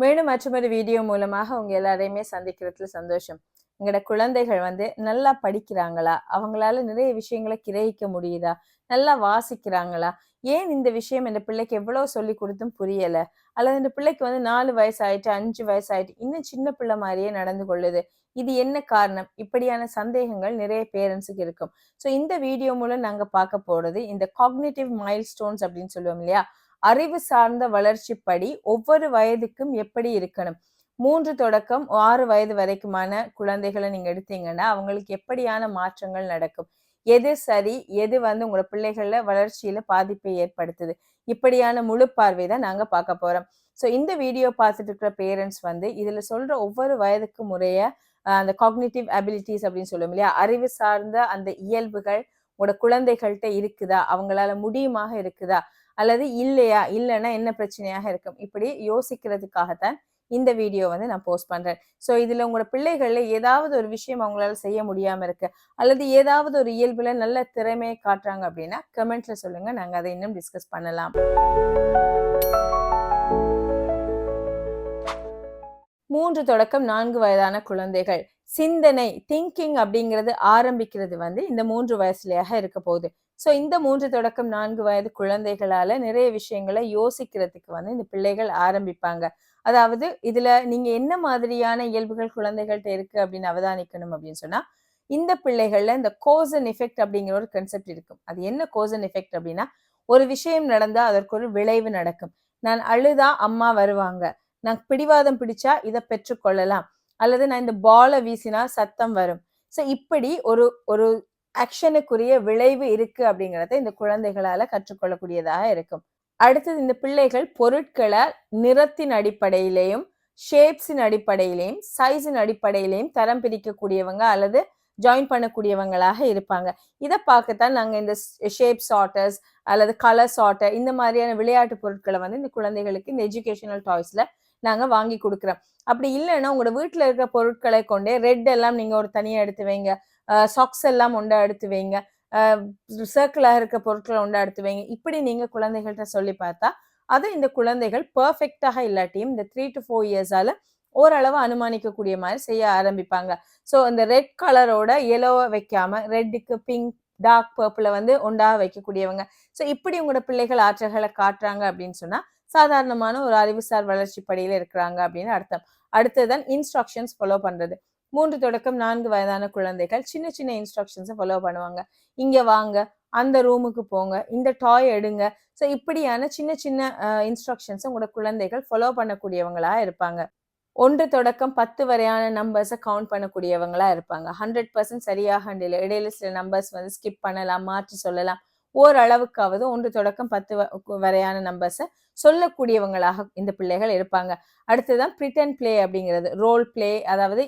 மேலும் மற்றொரு வீடியோ மூலமாக உங்க எல்லாரையுமே சந்திக்கிறதுல சந்தோஷம். எங்களோட குழந்தைகள் வந்து நல்லா படிக்கிறாங்களா? அவங்களால நிறைய விஷயங்களை கிரகிக்க முடியுதா? நல்லா வாசிக்கிறாங்களா? ஏன் இந்த விஷயம் இந்த பிள்ளைக்கு எவ்வளவு சொல்லி கொடுத்தும் புரியல? அல்லது இந்த பிள்ளைக்கு வந்து நாலு வயசு ஆயிட்டு அஞ்சு வயசு ஆயிட்டு இன்னும் சின்ன பிள்ளை மாதிரியே நடந்து கொள்ளுது. இது என்ன காரணம்? இப்படியான சந்தேகங்கள் நிறைய பேரண்ட்ஸுக்கு இருக்கும். ஸோ இந்த வீடியோ மூலம் நாங்க பார்க்க போறது இந்த காக்னேட்டிவ் மைல் ஸ்டோன்ஸ் அப்படின்னு சொல்லுவோம் இல்லையா? அறிவு சார்ந்த வளர்ச்சிப்படி ஒவ்வொரு வயதுக்கும் எப்படி இருக்கணும்? மூன்று தொடக்கம் ஆறு வயது வரைக்குமான குழந்தைகளை நீங்க எடுத்தீங்கன்னா அவங்களுக்கு எப்படியான மாற்றங்கள் நடக்கும்? எது சரி எது வந்து உங்களோட பிள்ளைகள வளர்ச்சியில பாதிப்பை ஏற்படுத்துது? இப்படியான முழு பார்வை தான் நாங்க பார்க்க போறோம். ஸோ இந்த வீடியோ பார்த்துட்டு இருக்கிற பேரண்ட்ஸ் வந்து இதுல சொல்ற ஒவ்வொரு வயதுக்கு முறைய அந்த காக்னிட்டிவ் அபிலிட்டிஸ் அப்படின்னு சொல்லுவோம் இல்லையா? அறிவு சார்ந்த அந்த இயல்புகள் உங்களோட குழந்தைகள்கிட்ட இருக்குதா? அவங்களால முடியுமாக இருக்குதா? அல்லது இல்லையா இல்லைன்னா என்ன பிரச்சனையாக இருக்கும்? இப்படி யோசிக்கிறதுக்காகத்தான் இந்த வீடியோ வந்து நான் போஸ்ட் பண்றேன். ஸோ இதுல உங்களோட பிள்ளைகள்ல ஏதாவது ஒரு விஷயம் அவங்களால செய்ய முடியாம இருக்கு அல்லது ஏதாவது ஒரு இயல்புல நல்ல திறமையை காட்டுறாங்க அப்படின்னா கமெண்ட்ல சொல்லுங்க. நாங்க அதை இன்னும் டிஸ்கஸ் பண்ணலாம். மூன்று தொடக்கம் நான்கு வயதான குழந்தைகள். சிந்தனை திங்கிங் அப்படிங்கிறது ஆரம்பிக்கிறது வந்து இந்த மூன்று வயசுலயாக இருக்க போகுது. ஸோ இந்த மூன்று தொடக்கம் நான்கு வயது குழந்தைகளால நிறைய விஷயங்களை யோசிக்கிறதுக்கு வந்து இந்த பிள்ளைகள் ஆரம்பிப்பாங்க. அதாவது இதுல நீங்க என்ன மாதிரியான இயல்புகள் குழந்தைகள்கிட்ட இருக்கு அப்படின்னு அவதானிக்கணும் அப்படின்னு சொன்னா இந்த பிள்ளைகள்ல இந்த கோசன் எஃபெக்ட் அப்படிங்கிற ஒரு கன்செப்ட் இருக்கும். அது என்ன கோசன் எஃபெக்ட் அப்படின்னா ஒரு விஷயம் நடந்தா அதற்கு ஒரு விளைவு நடக்கும். நான் அழுதா அம்மா வருவாங்க. நான் பிடிவாதம் பிடிச்சா இதை பெற்றுக்கொள்ளலாம் அல்லது நான் இந்த பாலை வீசினா சத்தம் வரும். ஸோ இப்படி ஒரு ஒரு ஆக்ஷனுக்குரிய விளைவு இருக்கு அப்படிங்கிறத இந்த குழந்தைகளால கற்றுக்கொள்ளக்கூடியதாக இருக்கும். அடுத்தது இந்த பிள்ளைகள் பொருட்களை நிறத்தின் அடிப்படையிலையும் ஷேப்ஸின் அடிப்படையிலையும் சைஸின் அடிப்படையிலையும் தரம் பிரிக்கக்கூடியவங்க அல்லது ஜாயின் பண்ணக்கூடியவங்களாக இருப்பாங்க. இதை பார்க்கத்தான் நாங்கள் இந்த ஷேப் சார்ட்டர்ஸ் அல்லது கலர் சார்ட்டர் இந்த மாதிரியான விளையாட்டு பொருட்களை வந்து இந்த குழந்தைகளுக்கு இந்த எஜுகேஷனல் டாய்ஸ்ல நாங்கள் வாங்கி கொடுக்குறோம். அப்படி இல்லைன்னா உங்களோட வீட்டில் இருக்கிற பொருட்களை கொண்டே ரெட் எல்லாம் நீங்கள் ஒரு தனியாக எடுத்து வைங்க. சாக்ஸ் எல்லாம் ஒன்றா எடுத்து வைங்க. சர்க்கிளாக இருக்க பொருட்களை ஒன்றா எடுத்து வைங்க. இப்படி நீங்கள் குழந்தைகள்கிட்ட சொல்லி பார்த்தா அதை இந்த குழந்தைகள் பர்ஃபெக்டாக இல்லாட்டியும் இந்த த்ரீ டு ஃபோர் இயர்ஸால் ஓரளவு அனுமானிக்கக்கூடிய மாதிரி செய்ய ஆரம்பிப்பாங்க. ஸோ இந்த ரெட் கலரோட எல்லோவை வைக்காம ரெட்டுக்கு பிங்க் டார்க் பர்பிளை வந்து ஒன்றாக வைக்கக்கூடியவங்க. ஸோ இப்படி உங்களோட பிள்ளைகள் ஆற்றல்களை காட்டுறாங்க அப்படின்னு சொன்னால் சாதாரணமான ஒரு அறிவுசார் வளர்ச்சி படியில் இருக்கிறாங்க அப்படின்னு அர்த்தம். அடுத்ததுதான் இன்ஸ்ட்ரக்ஷன்ஸ் ஃபாலோ பண்றது. மூன்று தொடக்கம் நான்கு வயதான குழந்தைகள் சின்ன சின்ன இன்ஸ்ட்ரக்ஷன்ஸை ஃபாலோ பண்ணுவாங்க. இங்க வாங்க அந்த ரூமுக்கு போங்க இந்த டாய் எடுங்க. ஸோ இப்படியான சின்ன சின்ன இன்ஸ்ட்ரக்ஷன்ஸை உங்களோட குழந்தைகள் ஃபாலோ பண்ணக்கூடியவங்களா இருப்பாங்க. ஒன்று தொடக்கம் பத்து வரையான நம்பர்ஸை கவுண்ட் பண்ணக்கூடியவங்களா இருப்பாங்க. ஹண்ட்ரட் பர்சன்ட் சரியாக இடையில சில நம்பர்ஸ் வந்து ஸ்கிப் பண்ணலாம் மாற்றி சொல்லலாம். ஓரளவுக்காவது ஒன்று தொடக்கம் பத்து வரையான நம்பர்ஸை சொல்லக்கூடியவங்களாக இந்த பிள்ளைகள் இருப்பாங்க. அடுத்ததுதான் பிரிட்டன் பிளே அப்படிங்கிறது. ரோல் பிளே அதாவது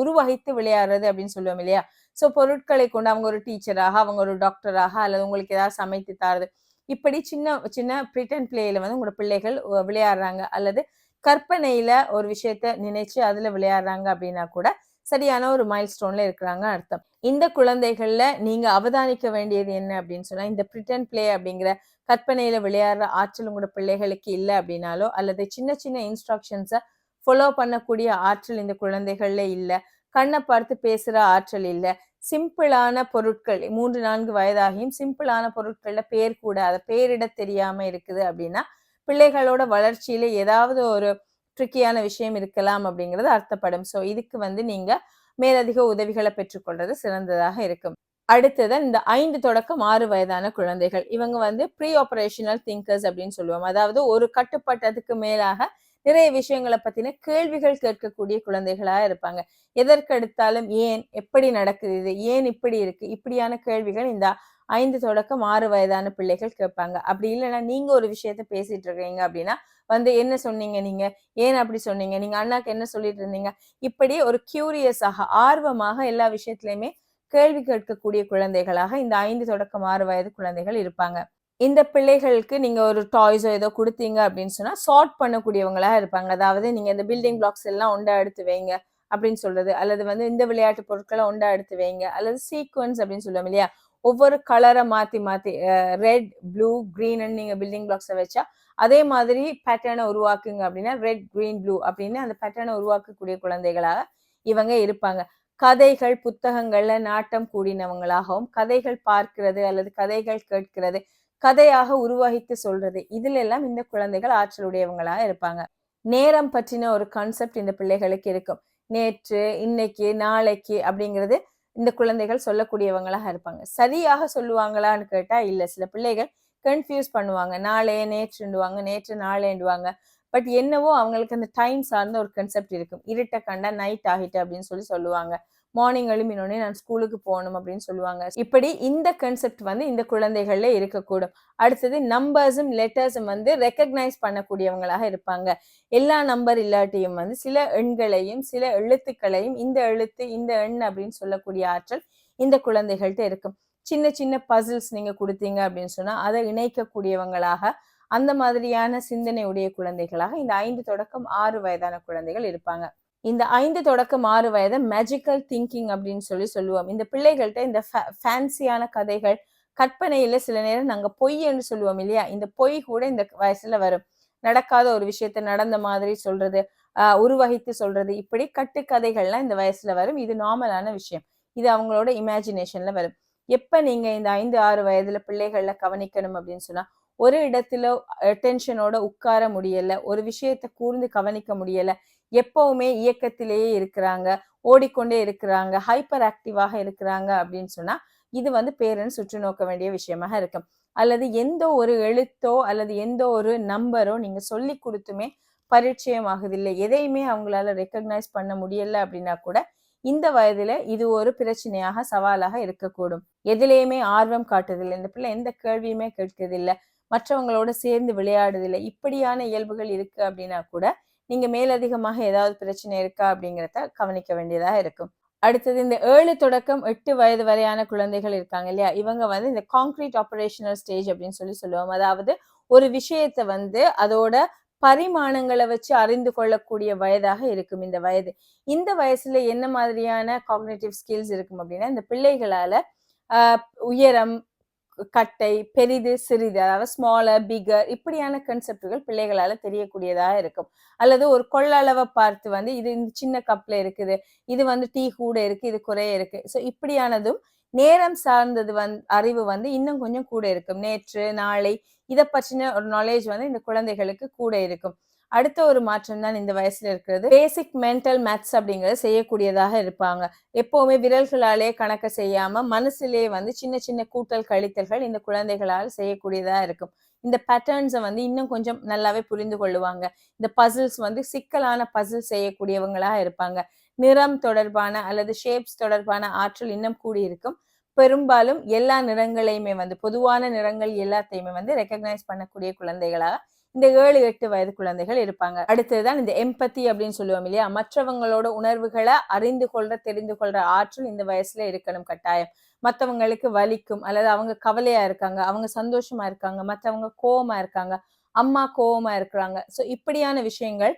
உருவகித்து விளையாடுறது அப்படின்னு சொல்லுவோம் இல்லையா? ஸோ பொருட்களை கொண்டு அவங்க ஒரு டீச்சராக அவங்க ஒரு டாக்டராக அல்லது உங்களுக்கு ஏதாவது சமைத்து தாருது. இப்படி சின்ன சின்ன பிரிட்டன் பிளேயில் வந்து உங்களோட பிள்ளைகள் விளையாடுறாங்க. அல்லது கற்பனையில ஒரு விஷயத்த நினைச்சு அதுல விளையாடுறாங்க அப்படின்னா கூட சரியான ஒரு மைல் ஸ்டோன்ல இருக்கிறாங்க அர்த்தம். இந்த குழந்தைகள்ல நீங்க அவதானிக்க வேண்டியது என்ன அப்படின்னு சொன்னா இந்த பிரிட்டன் பிளே அப்படிங்கிற கற்பனையில விளையாடுற ஆற்றல் உங்களோட பிள்ளைகளுக்கு இல்லை அப்படின்னாலோ அல்லது சின்ன சின்ன இன்ஸ்ட்ரக்ஷன்ஸை ஃபாலோ பண்ணக்கூடிய ஆற்றல் இந்த குழந்தைகள்ல இல்லை கண்ணை பார்த்து பேசுற ஆற்றல் இல்லை சிம்பிளான பொருட்கள் மூன்று நான்கு வயதாகியும் சிம்பிளான பொருட்கள்ல பேர் கூட அதை பேரிட தெரியாம இருக்குது அப்படின்னா பிள்ளைகளோட வளர்ச்சியில ஏதாவது ஒரு ட்ரிக்கியான விஷயம் இருக்கலாம் அப்படிங்கிறது அர்த்தப்படும். ஸோ இதுக்கு வந்து நீங்க மேலதிக உதவிகளை பெற்றுக்கொள்றது சிறந்ததாக இருக்கும். அடுத்தது இந்த ஐந்து தொடக்கம் ஆறு வயதான குழந்தைகள். இவங்க வந்து ப்ரீ ஆபரேஷனல் திங்கர்ஸ் அப்படின்னு சொல்லுவோம். அதாவது ஒரு கட்டுப்பட்டதுக்கு மேலாக நிறைய விஷயங்களை பத்தின கேள்விகள் கேட்கக்கூடிய குழந்தைகளா இருப்பாங்க. எதற்கெடுத்தாலும் ஏன் எப்படி நடக்குது இது ஏன் இப்படி இருக்கு இப்படியான கேள்விகள் இந்த ஐந்து தொடக்கம் ஆறு வயதான பிள்ளைகள் கேட்பாங்க. அப்படி இல்லைன்னா நீங்க ஒரு விஷயத்த பேசிட்டு இருக்கீங்க அப்படின்னா வந்து என்ன சொன்னீங்க நீங்க? ஏன் அப்படி சொன்னீங்க? நீங்க அண்ணாக்கு என்ன சொல்லிட்டு இருந்தீங்க? இப்படி ஒரு கியூரியஸாக ஆர்வமாக எல்லா விஷயத்திலயுமே கேள்வி கேட்கக்கூடிய குழந்தைகளாக இந்த ஐந்து தொடக்கம் ஆறு வயது குழந்தைகள் இருப்பாங்க. இந்த பிள்ளைகளுக்கு நீங்க ஒரு டாய்ஸோ ஏதோ கொடுத்தீங்க அப்படின்னு சொன்னா சார்ட் பண்ணக்கூடியவங்களா இருப்பாங்க. அதாவது நீங்க இந்த பில்டிங் பிளாக்ஸ் எல்லாம் ஒன்றா எடுத்து வைங்க அப்படின்னு சொல்றது. அல்லது வந்து இந்த விளையாட்டு பொருட்களை ஒன்றா எடுத்து வைங்க. அல்லது சீக்வன்ஸ் அப்படின்னு சொல்லுவோம் இல்லையா? ஒவ்வொரு கலரை மாத்தி மாத்தி ரெட் ப்ளூ கிரீன் நீங்க பில்டிங் பிளாக்ஸை வச்சா அதே மாதிரி பேட்டர்னை உருவாக்குங்க அப்படின்னா ரெட் கிரீன் ப்ளூ அப்படின்னு அந்த பேட்டர்னை உருவாக்கக்கூடிய குழந்தைகளாக இவங்க இருப்பாங்க. கதைகள் புத்தகங்கள்ல நாட்டம் கூடினவங்களாகவும் கதைகள் பார்க்கிறது அல்லது கதைகள் கேட்கிறது கதையாக உருவகித்து சொல்றது. இதுல எல்லாம் இந்த குழந்தைகள் ஆற்றலுடையவங்களாக இருப்பாங்க. நேரம் பற்றின ஒரு கான்செப்ட் இந்த பிள்ளைகளுக்கு இருக்கும். நேற்று இன்னைக்கு நாளைக்கு அப்படிங்கிறது இந்த குழந்தைகள் சொல்லக்கூடியவங்களாக இருப்பாங்க. சரியாக சொல்லுவாங்களான்னு கேட்டா இல்ல. சில பிள்ளைகள் கன்ஃபியூஸ் பண்ணுவாங்க. நாளைய நேற்றுண்டுவாங்க நேற்று நாளேண்டுவாங்க பட் என்னவோ அவங்களுக்கு அந்த டைம் சார்ந்த ஒரு கன்செப்ட் இருக்கும். இருட்ட கண்டா நைட் ஆகிட்டு அப்படின்னு சொல்லி சொல்லுவாங்க. மார்னிங் எழுப்பினோடனே நான் ஸ்கூலுக்கு போகணும் அப்படின்னு சொல்லுவாங்க. இப்படி இந்த கன்செப்ட் வந்து இந்த குழந்தைகள்ல இருக்கக்கூடும். அடுத்தது நம்பர்ஸும் லெட்டர்ஸும் வந்து ரெக்கக்னைஸ் பண்ணக்கூடியவங்களாக இருப்பாங்க. எல்லா நம்பர் இல்லாட்டியும் வந்து சில எண்களையும் சில எழுத்துக்களையும் இந்த எழுத்து இந்த எண் அப்படின்னு சொல்லக்கூடிய ஆற்றல் இந்த குழந்தைகள்கிட்ட இருக்கும். சின்ன சின்ன பசில்ஸ் நீங்க கொடுத்தீங்க அப்படின்னு சொன்னா அதை இணைக்கக்கூடியவங்களாக அந்த மாதிரியான சிந்தனை உடைய குழந்தைகளாக இந்த ஐந்து தொடக்கம் ஆறு வயதான குழந்தைகள் இருப்பாங்க. இந்த ஐந்து தொடக்கம் ஆறு வயதை மேஜிக்கல் திங்கிங் அப்படின்னு சொல்லி சொல்லுவோம். இந்த பிள்ளைகள்கிட்ட இந்த ஃபேன்சியான கதைகள் கற்பனையில சில நேரம் நாங்க பொய் என்று சொல்லுவோம் இல்லையா? இந்த பொய் கூட இந்த வயசுல வரும். நடக்காத ஒரு விஷயத்த நடந்த மாதிரி சொல்றது ஆஹ் உருவகித்து சொல்றது இப்படி கட்டுக்கதைகள்லாம் இந்த வயசுல வரும். இது நார்மலான விஷயம். இது அவங்களோட இமேஜினேஷன்ல வரும். எப்ப நீங்க இந்த ஐந்து ஆறு வயதுல பிள்ளைகள்ல கவனிக்கணும் அப்படின்னு சொன்னா ஒரு இடத்துல டென்ஷனோட உட்கார முடியல ஒரு விஷயத்த கூர்ந்து கவனிக்க முடியல எப்பவுமே இயக்கத்திலேயே இருக்கிறாங்க ஓடிக்கொண்டே இருக்கிறாங்க ஹைப்பர் ஆக்டிவாக இருக்கிறாங்க அப்படின்னு சொன்னா இது வந்து பேரண்ட்ஸ் சுற்று நோக்க வேண்டிய விஷயமாக இருக்கும். அல்லது எந்த ஒரு எழுத்தோ அல்லது எந்த ஒரு நம்பரோ நீங்க சொல்லி கொடுத்துமே பரிச்சயம் ஆகுதில்லை எதையுமே அவங்களால ரெக்கக்னைஸ் பண்ண முடியல அப்படின்னா கூட இந்த வயதுல இது ஒரு பிரச்சனையாக சவாலாக இருக்கக்கூடும். எதுலேயுமே ஆர்வம் காட்டுதில்லை. இந்த பிள்ளை எந்த கேள்வியுமே கேட்கறதில்லை மற்றவங்களோட சேர்ந்து விளையாடுதில்லை. இப்படியான இயல்புகள் இருக்கு அப்படின்னா கூட நீங்க மேலதிகமாக ஏதாவது பிரச்சனை இருக்கா அப்படிங்கிறத கவனிக்க வேண்டியதாக இருக்கும். அடுத்தது இந்த ஏழு தொடக்கம் எட்டு வயது வரையான குழந்தைகள் இருக்காங்க இல்லையா? இவங்க வந்து இந்த காங்கிரீட் ஆபரேஷனல் ஸ்டேஜ் அப்படின்னு சொல்லி சொல்லுவோம். அதாவது ஒரு விஷயத்தை வந்து அதோட பரிமாணங்களை வச்சு அறிந்து கொள்ளக்கூடிய வயதாக இருக்கும் இந்த வயது. இந்த வயசுல என்ன மாதிரியான காக்னேட்டிவ் ஸ்கில்ஸ் இருக்கும் அப்படின்னா இந்த பிள்ளைகளால ஆஹ் உயரம் கட்டை பெரிது சிறிது அதாவது ஸ்மாலர் பிகர் இப்படியான கன்செப்டுகள் பிள்ளைகளால தெரியக்கூடியதாக இருக்கும். அல்லது ஒரு கொள்ளளவை பார்த்து வந்து இது இந்த சின்ன கப்ல இருக்குது இது வந்து டீ கூட இருக்கு இது குறைய இருக்கு. ஸோ இப்படியானதும் நேரம் சார்ந்தது வந் அறிவு வந்து இன்னும் கொஞ்சம் கூட இருக்கும். நேற்று நாளை இதை பற்றின ஒரு நாலேஜ் வந்து இந்த குழந்தைகளுக்கு கூட இருக்கும். அடுத்த ஒரு மாற்றம் தான் இந்த வயசுல இருக்கிறது. பேசிக் மென்டல் மேத்ஸ் அப்படிங்கிறது செய்யக்கூடியதாக இருப்பாங்க. எப்பவுமே விரல்களாலே கணக்க செய்யாம மனசுலேயே வந்து சின்ன சின்ன கூட்டல் கழித்தல்கள் இந்த குழந்தைகளால் செய்யக்கூடியதா இருக்கும். இந்த பேட்டர்ன்ஸை வந்து இன்னும் கொஞ்சம் நல்லாவே புரிந்து கொள்ளுவாங்க. இந்த பசில்ஸ் வந்து சிக்கலான பசில் செய்யக்கூடியவங்களா இருப்பாங்க. நிறம் தொடர்பான அல்லது ஷேப்ஸ் தொடர்பான ஆற்றல் இன்னும் கூடி இருக்கும். பெரும்பாலும் எல்லா நிறங்களையுமே வந்து பொதுவான நிறங்கள் எல்லாத்தையுமே வந்து ரெக்கக்னைஸ் பண்ணக்கூடிய குழந்தைகளாக இந்த ஏழு எட்டு வயது குழந்தைகள் இருப்பாங்க. அடுத்ததுதான் இந்த எம்பத்தி அப்படின்னு சொல்லுவோம் இல்லையா? மற்றவங்களோட உணர்வுகளை அறிந்து கொள்ற தெரிந்து கொள்ற ஆற்றல் இந்த வயசுல இருக்கணும் கட்டாயம். மற்றவங்களுக்கு வலிக்கும் அல்லது அவங்க கவலையா இருக்காங்க அவங்க சந்தோஷமா இருக்காங்க மற்றவங்க கோவமா இருக்காங்க அம்மா கோவமா இருக்கிறாங்க. ஸோ இப்படியான விஷயங்கள்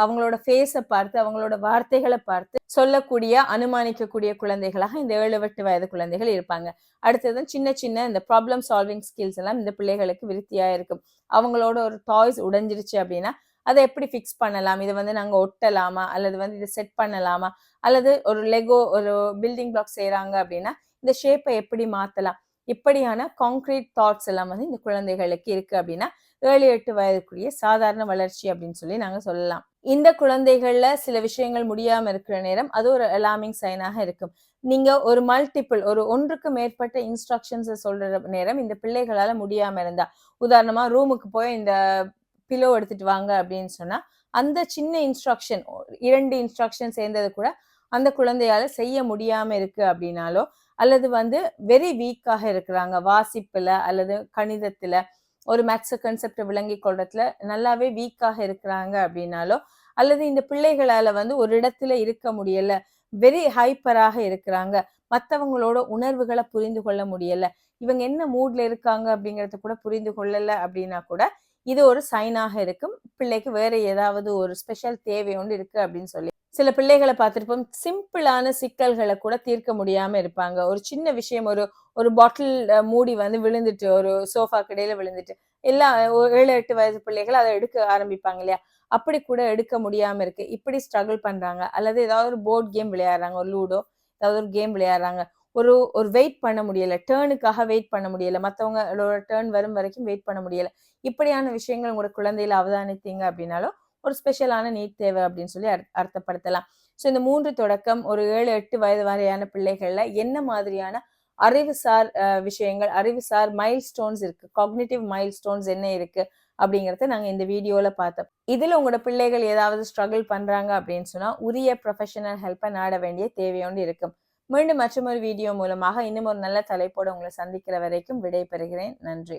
அவங்களோட ஃபேஸை பார்த்து அவங்களோட வார்த்தைகளை பார்த்து சொல்லக்கூடிய அனுமானிக்கக்கூடிய குழந்தைகளாக இந்த ஏழு எட்டு வயது குழந்தைகள் இருப்பாங்க. அடுத்தது சின்ன சின்ன இந்த ப்ராப்ளம் சால்விங் ஸ்கில்ஸ் எல்லாம் இந்த பிள்ளைகளுக்கு விருத்தியா இருக்கும். அவங்களோட ஒரு டாய்ஸ் உடைஞ்சிருச்சு அப்படின்னா அதை எப்படி ஃபிக்ஸ் பண்ணலாம்? இதை வந்து நாங்கள் ஒட்டலாமா? அல்லது வந்து இதை செட் பண்ணலாமா? அல்லது ஒரு லெகோ ஒரு பில்டிங் பிளாக் செய்கிறாங்க அப்படின்னா இந்த ஷேப்பை எப்படி மாற்றலாம் இப்படியான காங்க்ரீட் தாட்ஸ் எல்லாம் வந்து இந்த குழந்தைகளுக்கு இருக்கு அப்படின்னா ஏழு எட்டு வயதுக்குரிய சாதாரண வளர்ச்சி அப்படின்னு சொல்லி நாங்க சொல்லலாம். இந்த குழந்தைகள்ல சில விஷயங்கள் முடியாம இருக்கிற நேரம் அது ஒரு அலாமிங் சைனாக இருக்கும். நீங்க ஒரு மல்டிபிள் ஒரு ஒன்றுக்கு மேற்பட்ட இன்ஸ்ட்ரக்ஷன்ஸ் சொல்ற நேரம் இந்த பிள்ளைகளால முடியாம இருந்தா உதாரணமா ரூமுக்கு போய் இந்த பிலோ எடுத்துட்டு வாங்க அப்படின்னு சொன்னா அந்த சின்ன இன்ஸ்ட்ரக்ஷன் இரண்டு இன்ஸ்ட்ரக்ஷன் சேர்ந்தது கூட அந்த குழந்தையால செய்ய முடியாம இருக்கு அப்படின்னாலோ அல்லது வந்து வெரி வீக்காக இருக்கிறாங்க வாசிப்புல அல்லது கணிதத்துல ஒரு மேக்ஸ் கன்செப்டை விளங்கி கொள்றதுல நல்லாவே வீக்காக இருக்கிறாங்க அப்படின்னாலோ அல்லது இந்த பிள்ளைகளால வந்து ஒரு இடத்துல இருக்க முடியல வெரி ஹைப்பராக இருக்கிறாங்க மற்றவங்களோட உணர்வுகளை புரிந்து கொள்ள முடியல இவங்க என்ன மூட்ல இருக்காங்க அப்படிங்கிறத கூட புரிந்து கொள்ளல அப்படின்னா கூட இது ஒரு சைனாக இருக்கும். பிள்ளைக்கு வேற ஏதாவது ஒரு ஸ்பெஷல் தேவை ஒன்று இருக்கு அப்படின்னு சொல்லி சில பிள்ளைகளை பார்த்துருப்போம் சிம்பிளான சிக்கல்களை கூட தீர்க்க முடியாம இருப்பாங்க. ஒரு சின்ன விஷயம் ஒரு ஒரு பாட்டில் மூடி வந்து விழுந்துட்டு ஒரு சோஃபா கடையில விழுந்துட்டு எல்லா ஒரு ஏழு எட்டு வயசு பிள்ளைகள் அதை எடுக்க ஆரம்பிப்பாங்க இல்லையா? அப்படி கூட எடுக்க முடியாம இருக்கு. இப்படி ஸ்ட்ரகிள் பண்றாங்க. அல்லது ஏதாவது ஒரு போர்ட் கேம் விளையாடுறாங்க ஒரு லூடோ ஏதாவது ஒரு கேம் விளையாடுறாங்க. ஒரு ஒரு வெயிட் பண்ண முடியல. டேர்னுக்காக வெயிட் பண்ண முடியல. மற்றவங்களோட டேர்ன் வரும் வரைக்கும் வெயிட் பண்ண முடியல. இப்படியான விஷயங்கள் உங்களோட குழந்தையில அவதானித்தீங்க அப்படின்னாலும் ஒரு ஸ்பெஷலான நீட் தேவை அப்படின்னு சொல்லி அர்த்தப்படுத்தலாம். ஸோ இந்த மூன்று தொடக்கம் ஒரு ஏழு எட்டு வயது வரையான பிள்ளைகள்ல என்ன மாதிரியான அறிவுசார் விஷயங்கள் அறிவுசார் மைல் ஸ்டோன்ஸ் இருக்கு? காக்னிட்டிவ் மைல் ஸ்டோன்ஸ் என்ன இருக்கு? அப்படிங்கறத நாங்க இந்த வீடியோல பார்த்தோம். இதுல உங்களோட பிள்ளைகள் ஏதாவது ஸ்ட்ரகிள் பண்றாங்க அப்படின்னு சொன்னா உரிய ப்ரொஃபஷனல் ஹெல்ப்பை நாட வேண்டிய தேவையோடு இருக்கும். மீண்டும் மற்றொரு வீடியோ மூலமாக இன்னும் ஒரு நல்ல தலைப்போடு உங்களை சந்திக்கிற வரைக்கும் விடை பெறுகிறேன் நன்றி.